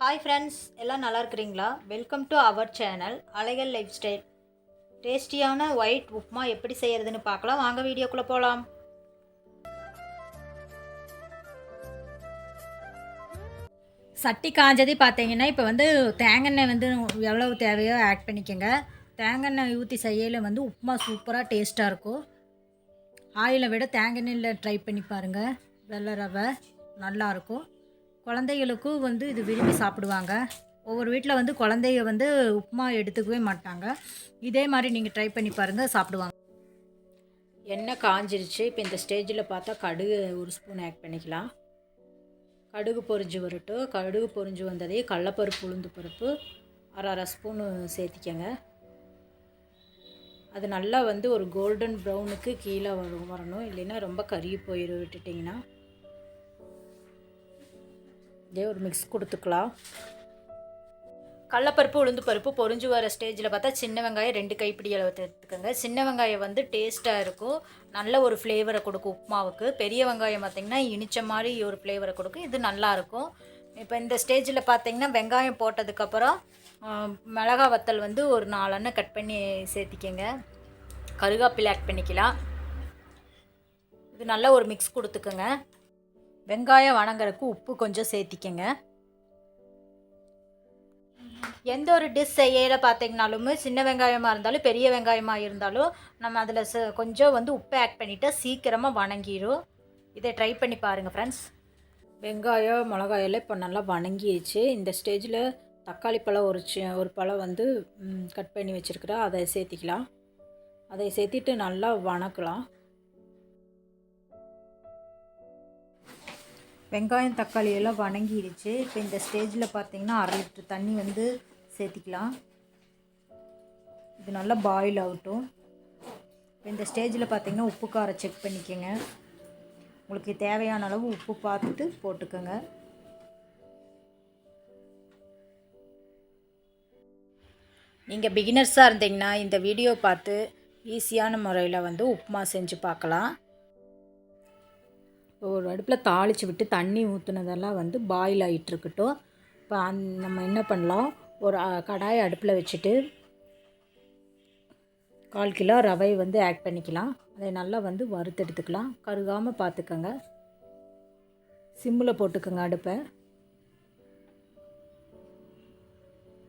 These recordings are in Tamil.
ஹாய் ஃப்ரெண்ட்ஸ் எல்லாம் நல்லா இருக்கிறீங்களா? வெல்கம் டு அவர் சேனல் அலைகள் லைஃப் ஸ்டைல் டேஸ்டியான ஒயிட் உப்புமா எப்படி செய்யறதுன்னு பார்க்கலாம். வாங்க வீடியோக்குள்ளே போகலாம் சட்டி காஞ்சது பார்த்தீங்கன்னா இப்போ வந்து தேங்காய் வந்து எவ்வளவு தேவையோ ஆட் பண்ணிக்கோங்க. தேங்காய் ஊற்றி செய்யல வந்து உப்புமா சூப்பராக டேஸ்ட்டாக இருக்கும். ஆயிலை விட தேங்காய் ட்ரை பண்ணி பாருங்கள் வெள்ளை ரவை நல்லாயிருக்கும் குழந்தைகளுக்கும் வந்து இது விரும்பி சாப்பிடுவாங்க. ஒவ்வொரு வீட்டில் வந்து குழந்தைய வந்து உப்புமா எடுத்துக்கவே மாட்டாங்க. இதே மாதிரி நீங்கள் ட்ரை பண்ணி பாருங்கள் சாப்பிடுவாங்க. எண்ணெய் காஞ்சிருச்சு. இப்போ இந்த ஸ்டேஜில் பார்த்தா கடுகு ஒரு ஸ்பூன் ஆட் பண்ணிக்கலாம். கடுகு பொரிஞ்சு வரட்டும். கடுகு பொரிஞ்சு வந்ததே கடலப்பருப்பு உளுந்து பருப்பு அரை அரை ஸ்பூனு சேர்த்திக்கங்க. அது நல்லா வந்து ஒரு கோல்டன் ப்ரௌனுக்கு கீழே வரும் வரணும். இல்லைன்னா ரொம்ப கருகி போயிடும் விட்டுட்டிங்கன்னா. இதே ஒரு மிக்ஸ் கொடுத்துக்கலாம். கடலப்பருப்பு உளுந்து பருப்பு பொரிஞ்சு வர ஸ்டேஜில் பார்த்தா சின்ன வெங்காயம் ரெண்டு கைப்பிடி அளவு எடுத்துக்கோங்க. சின்ன வெங்காயம் வந்து டேஸ்ட்டாக இருக்கும். நல்ல ஒரு ஃப்ளேவரை கொடுக்கும் உப்புமாவுக்கு. பெரிய வெங்காயம் பார்த்திங்கன்னா இனிச்ச மாதிரி ஒரு ஃப்ளேவரை கொடுக்கும். இது நல்லாயிருக்கும் இப்போ இந்த ஸ்டேஜில் பார்த்தீங்கன்னா வெங்காயம் போட்டதுக்கப்புறம் மிளகா வத்தல் வந்து ஒரு நாலெண்ணெய் கட் பண்ணி சேர்த்திக்கங்க. கருகாப்பில் ஆட் பண்ணிக்கலாம். இது நல்லா ஒரு மிக்ஸ் கொடுத்துக்கோங்க. வெங்காயம் வணங்குறதுக்கு உப்பு கொஞ்சம் சேர்த்திக்கங்க. எந்த ஒரு டிஷ் செய்யல பார்த்தீங்கனாலுமே சின்ன வெங்காயமாக இருந்தாலும் பெரிய வெங்காயமாக இருந்தாலும் நம்ம அதில் ச கொஞ்சம் வந்து உப்பை ஆட் பண்ணிவிட்டு சீக்கிரமாக வணங்கிடும் இதை ட்ரை பண்ணி பாருங்கள் ஃப்ரெண்ட்ஸ் வெங்காயம் மிளகாயெல்லாம் இப்போ நல்லா வணங்கிடுச்சு இந்த ஸ்டேஜில் தக்காளி பழம் ஒரு சி ஒரு பழம் வந்து கட் பண்ணி வச்சுருக்குறேன். அதை சேர்த்திக்கலாம். அதை சேர்த்திட்டு நல்லா வணக்கலாம். வெங்காயம் தக்காளி எல்லாம் வணங்கிடுச்சு இப்போ இந்த ஸ்டேஜில் பார்த்தீங்கன்னா அரை லிட்டர் தண்ணி வந்து சேர்த்திக்கலாம். இது நல்லா பாயில் ஆகட்டும். இப்போ இந்த ஸ்டேஜில் பார்த்தீங்கன்னா உப்பு காரம் செக் பண்ணிக்கோங்க. உங்களுக்கு தேவையான அளவு உப்பு பார்த்துட்டு போட்டுக்கோங்க. நீங்கள் பிகினர்ஸாக இருந்தீங்கன்னா இந்த வீடியோ பார்த்து ஈஸியான முறையில் வந்து உப்புமா செஞ்சு பார்க்கலாம். ஒரு அடுப்பில் தாளித்து விட்டு தண்ணி ஊற்றுனதெல்லாம் வந்து பாயில் ஆகிட்டுருக்கட்டும் இப்போ அந் நம்ம என்ன பண்ணலாம்? ஒரு கடாயை அடுப்பில் வச்சுட்டு கால் கிலோ ரவை வந்து ஆட் பண்ணிக்கலாம். அதை நல்லா வந்து வறுத்தெடுத்துக்கலாம் கருகாமல் பார்த்துக்கோங்க சிம்மில் போட்டுக்கோங்க அடுப்பை.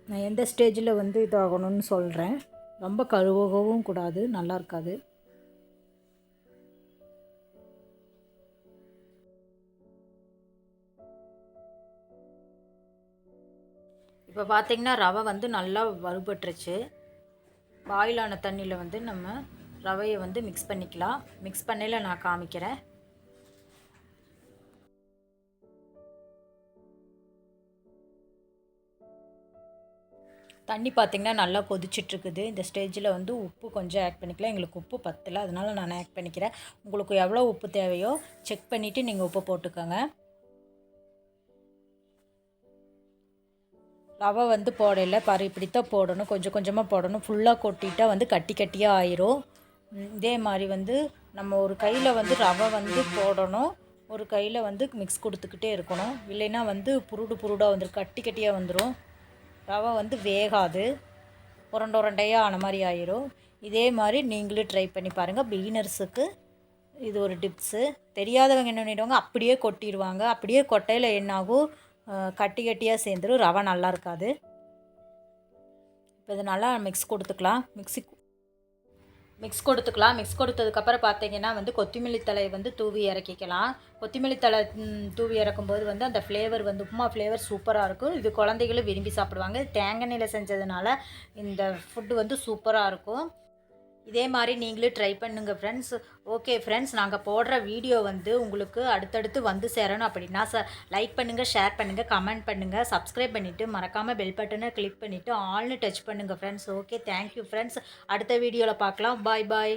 நான் எந்த ஸ்டேஜில் வந்து இதாகணும்னு சொல்கிறேன் ரொம்ப கருவகவும் கூடாது. நல்லா இருக்காது. இப்போ பார்த்திங்கன்னா ரவை வந்து நல்லா வறுபட்டுருச்சு. பாயிலான தண்ணியில் வந்து நம்ம ரவையை வந்து மிக்ஸ் பண்ணிக்கலாம். மிக்ஸ் பண்ணையில் நான் காமிக்கிறேன். தண்ணி பார்த்திங்கன்னா நல்லா கொதிச்சிட்ருக்குது. இந்த ஸ்டேஜில் வந்து உப்பு கொஞ்சம் ஆட் பண்ணிக்கலாம். எங்களுக்கு உப்பு பத்தலை. அதனால் நான் ஆட் பண்ணிக்கிறேன். உங்களுக்கு எவ்வளோ உப்பு தேவையோ செக் பண்ணிவிட்டு நீங்கள் உப்பு போட்டுக்கோங்க. ரவை வந்து போடையில் பாரு இப்படித்தான் போடணும். கொஞ்சம் கொஞ்சமாக போடணும். ஃபுல்லாக கொட்டிட்டால் வந்து கட்டி கட்டியாக ஆயிரும். இதே மாதிரி வந்து நம்ம ஒரு கையில் வந்து ரவை வந்து போடணும். ஒரு கையில் வந்து மிக்ஸ் கொடுத்துக்கிட்டே இருக்கணும். இல்லைன்னா வந்து புருடு புருடாக வந்துடும் கட்டி கட்டியாக வந்துடும் ரவை வந்து வேகாது. உரண்ட உரண்டையாக ஆன மாதிரி ஆயிரும். இதே மாதிரி நீங்களும் ட்ரை பண்ணி பாருங்கள் பிகினர்ஸுக்கு இது ஒரு டிப்ஸு தெரியாதவங்க என்ன பண்ணிடுவாங்க? அப்படியே கொட்டிடுவாங்க. அப்படியே கொட்டையில் என்னாகும்? கட்டி கட்டியாக சேர்ந்துடும் ரவை நல்லா இருக்காது. இப்போ இது நல்லா மிக்ஸ் கொடுத்துக்கலாம். மிக்ஸி மிக்ஸ் கொடுத்துக்கலாம். மிக்ஸ் கொடுத்ததுக்கப்புறம் பார்த்தீங்கன்னா வந்து கொத்தமல்லி தலையை வந்து தூவி இறக்கிக்கலாம். கொத்தமல்லி தலை தூவி இறக்கும்போது வந்து அந்த ஃப்ளேவர் வந்து உப்புமா ஃப்ளேவர் சூப்பராக இருக்கும். இது குழந்தைகளும் விரும்பி சாப்பிடுவாங்க. தேங்காய் நிலை செஞ்சதுனால இந்த ஃபுட்டு வந்து சூப்பராக இருக்கும். இதே மாதிரி நீங்களும் ட்ரை பண்ணுங்கள் ஃப்ரெண்ட்ஸ் ஓகே ஃப்ரெண்ட்ஸ் நாங்கள் போடுற வீடியோ வந்து உங்களுக்கு அடுத்தடுத்து வந்து சேரணும் அப்படின்னா ச லைக் பண்ணுங்கள் ஷேர் பண்ணுங்கள் கமெண்ட் பண்ணுங்கள் சப்ஸ்கிரைப் பண்ணிவிட்டு மறக்காமல் பெல் பட்டனை கிளிக் பண்ணிவிட்டு ஆல்னு டச் பண்ணுங்கள் friends okay thank you friends அடுத்த வீடியோவில் பார்க்கலாம். பாய் பாய்